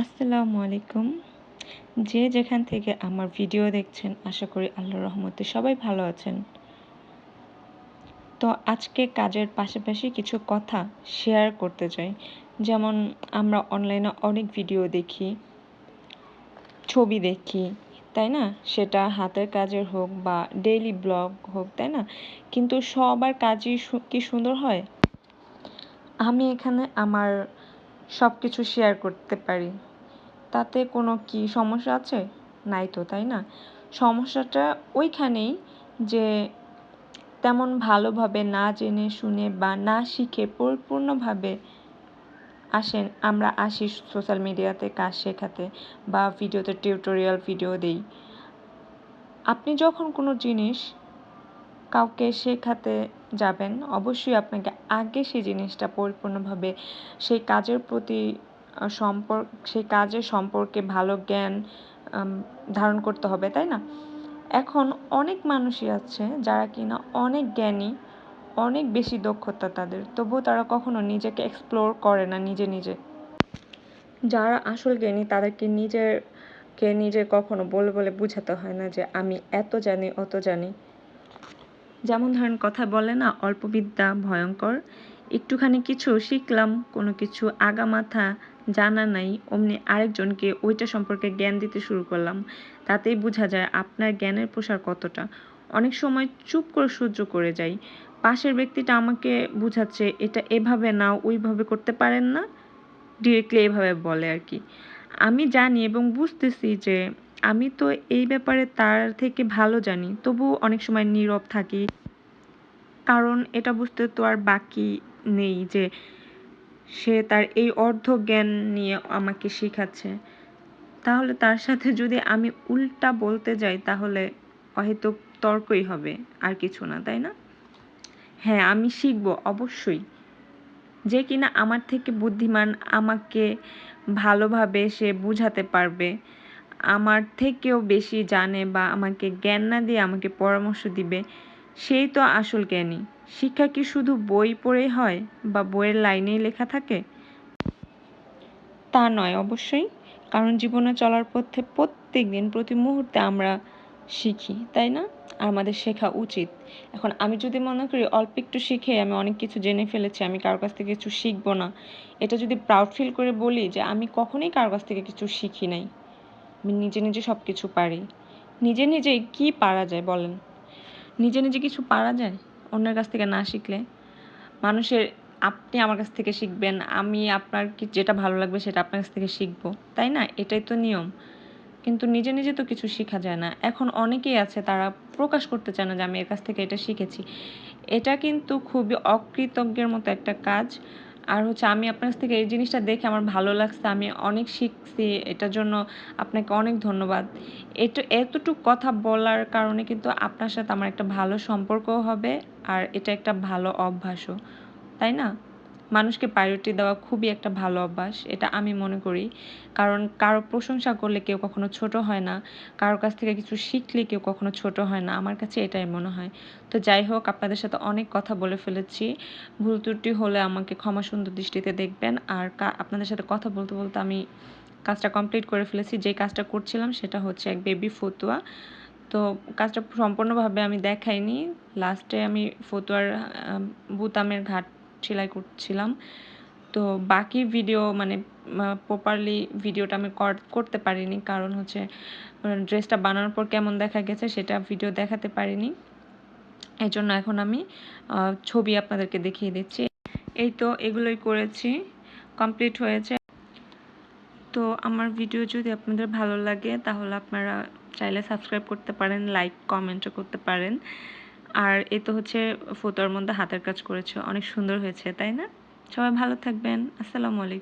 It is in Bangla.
আসসালামু আলাইকুম। যে যেখান থেকে আমার ভিডিও দেখছেন, আশা করি আল্লাহর রহমতে সবাই ভালো আছেন। তো আজকে কাজের পাশাপাশি কিছু কথা শেয়ার করতে চাই। যেমন আমরা অনলাইনে অনেক ভিডিও দেখি, ছবি দেখি, তাই না? সেটা হাতের কাজের হোক বা ডেইলি ব্লগ হোক, তাই না? কিন্তু সবার কাজই কি সুন্দর হয়? আমি এখানে আমার সব কিছু শেয়ার করতে পারি। তাতে কোনো কি সমস্যা আছে? নাই তো, তাই না? সমস্যাটা ওইখানেই যে তেমন ভালোভাবে না জেনে, শুনে বা না শিখে পরিপূর্ণভাবে আসেন, আমরা আসি সোশ্যাল মিডিয়াতে কাজ শেখাতে বা ভিডিওতে টিউটোরিয়াল ভিডিও দেই। আপনি যখন কোনো জিনিস কাউকে শেখাতে যাবেন, অবশ্যই আপনাকে আগে সেই জিনিসটা পরিপূর্ণভাবে সেই কাজের প্রতি সম্পর্ক, সেই কাজের সম্পর্কে ভালো জ্ঞান ধারণ করতে হবে, তাই না? এখন অনেক মানুষই আছে যারা কিনা অনেক জ্ঞানী, অনেক বেশি দক্ষতা তাদের, তবুও তারা কখনো নিজেকে এক্সপ্লোর করে না নিজে নিজে। যারা আসল জ্ঞানী তাদেরকে নিজেরকে নিজে কখনো বলে বলে বুঝাতে হয় না যে আমি এত জানি, অত জানি। যেমন ধরেন, কথা বলে না, অল্প বিদ্যা, ভয়ঙ্কর। একটুখানি কিছু শিখলাম, কোনো কিছু আগা মাথা জানা নাই, অমনি আরেকজনকে ওইটা সম্পর্কে জ্ঞান দিতে শুরু করলাম। তাতেই বোঝা যায় আপনার জ্ঞানের প্রসার কতটা। অনেক সময় চুপ করে সহ্য করে যাই। পাশের ব্যক্তিটা আমাকে বুঝাচ্ছে, এটা এভাবে না, ওইভাবে করতে পারেন না? ডিরেক্টলি এভাবে বলে আর কি। আমি জানি এবং বুঝতেছি যে আমি তো এই ব্যাপারে তার থেকে ভালো জানি। তবু অনেক সময় নীরব থাকি। কারণ এটা বুঝতে তো আর বাকি নেই যে সে তার এই অর্ধ জ্ঞান নিয়ে আমাকে শেখাচ্ছে। তাহলে তার সাথে যদি আমি উল্টা বলতে যাই, তাহলে হয়তো তর্কই হবে, আর কিছু না, তাই না? হ্যাঁ আমি শিখব, অবশ্যই। যে কিনা আমার থেকে বুদ্ধিমান, আমাকে ভালোভাবে সে বুঝাতে পারবে। আমার থেকেও বেশি জানে বা আমাকে জ্ঞান না দিয়ে আমাকে পরামর্শ দিবে, সেই তো আসল জ্ঞানী। শিক্ষা কি শুধু বই পড়েই হয় বা বইয়ের লাইনেই লেখা থাকে? তা নয় অবশ্যই, কারণ জীবনে চলার পথে প্রত্যেক দিন প্রতি মুহূর্তে আমরা শিখি, তাই না? আমাদের শেখা উচিত। এখন আমি যদি মনে করি অল্প একটু শিখে আমি অনেক কিছু জেনে ফেলেছি, আমি কারোর কাছ থেকে কিছু শিখব না, এটা যদি প্রাউড ফিল করে বলি যে আমি কখনোই কারোর কাছ থেকে কিছু শিখি নাই। আমি নিজে নিজে সব কিছু পারি। নিজে নিজেই কি পারা যায় বলেন? নিজে নিজে কিছু পারা যায়? অন্যের কাছ থেকে না শিখলে? মানুষের, আপনি আমার কাছ থেকে শিখবেন, আমি আপনার কি যেটা ভালো লাগবে সেটা আপনার কাছ থেকে শিখব। তাই না? এটাই তো নিয়ম। কিন্তু নিজে নিজে তো কিছু শেখা যায় না। এখন অনেকেই আছে, তারা প্রকাশ করতে চায় না যে আমি এর কাছ থেকে এটা শিখেছি। এটা কিন্তু খুবই অকৃতজ্ঞের মতো একটা কাজ। আর হচ্ছে আমি আপনার কাছ থেকে এই জিনিসটা দেখে আমার ভালো লাগছে, আমি অনেক শিখছি, এটার জন্য আপনাকে অনেক ধন্যবাদ। এটা, এতটুকু কথা বলার কারণে কিন্তু আপনার সাথে আমার একটা ভালো সম্পর্কও হবে, আর এটা একটা ভালো অভ্যাসও, তাই না? মানুষকে প্রায়োরিটি দেওয়া খুবই একটা ভালো অভ্যাস, এটা আমি মনে করি। কারণ কারও প্রশংসা করলে কেউ কখনো ছোট হয় না কারোর কাছ থেকে কিছু শিখলে কেউ কখনো ছোট হয় না, আমার কাছে এটাই মনে হয়। তো যাই হোক, আপনাদের সাথে অনেক কথা বলে ফেলেছি। ভুল ত্রুটি হলে আমাকে ক্ষমা সুন্দর দৃষ্টিতে দেখবেন। আর আপনাদের সাথে কথা বলতে বলতে আমি কাজটা কমপ্লিট করে ফেলেছি। যে কাজটা করছিলাম সেটা হচ্ছে এক বেবি ফতুয়া। তো কাজটা সম্পূর্ণভাবে আমি দেখাইনি। লাস্টে আমি ফতুয়ার বুতামের ঘাট সেলাই করছিলাম। তো বাকি ভিডিও মানে প্রপারলি ভিডিওটা আমি করতে পারিনি। কারণ হচ্ছে ড্রেসটা বানানোর পর কেমন দেখা গেছে সেটা ভিডিও দেখাতে পারিনি। এই জন্য এখন আমি ছবি আপনাদেরকে দেখিয়ে দিচ্ছি। এই তো এগুলোই করেছি। কমপ্লিট হয়েছে। তো আমার ভিডিও যদি আপনাদের ভালো লাগে, তাহলে আপনারা চাইলে সাবস্ক্রাইব করতে পারেন লাইক কমেন্টও করতে পারেন। আর এ তো হচ্ছে ফটোর মধ্যে হাতের কাজ করেছে, অনেক সুন্দর হয়েছে, তাই না? সবাই ভালো থাকবেন, আসসালামু আলাইকুম।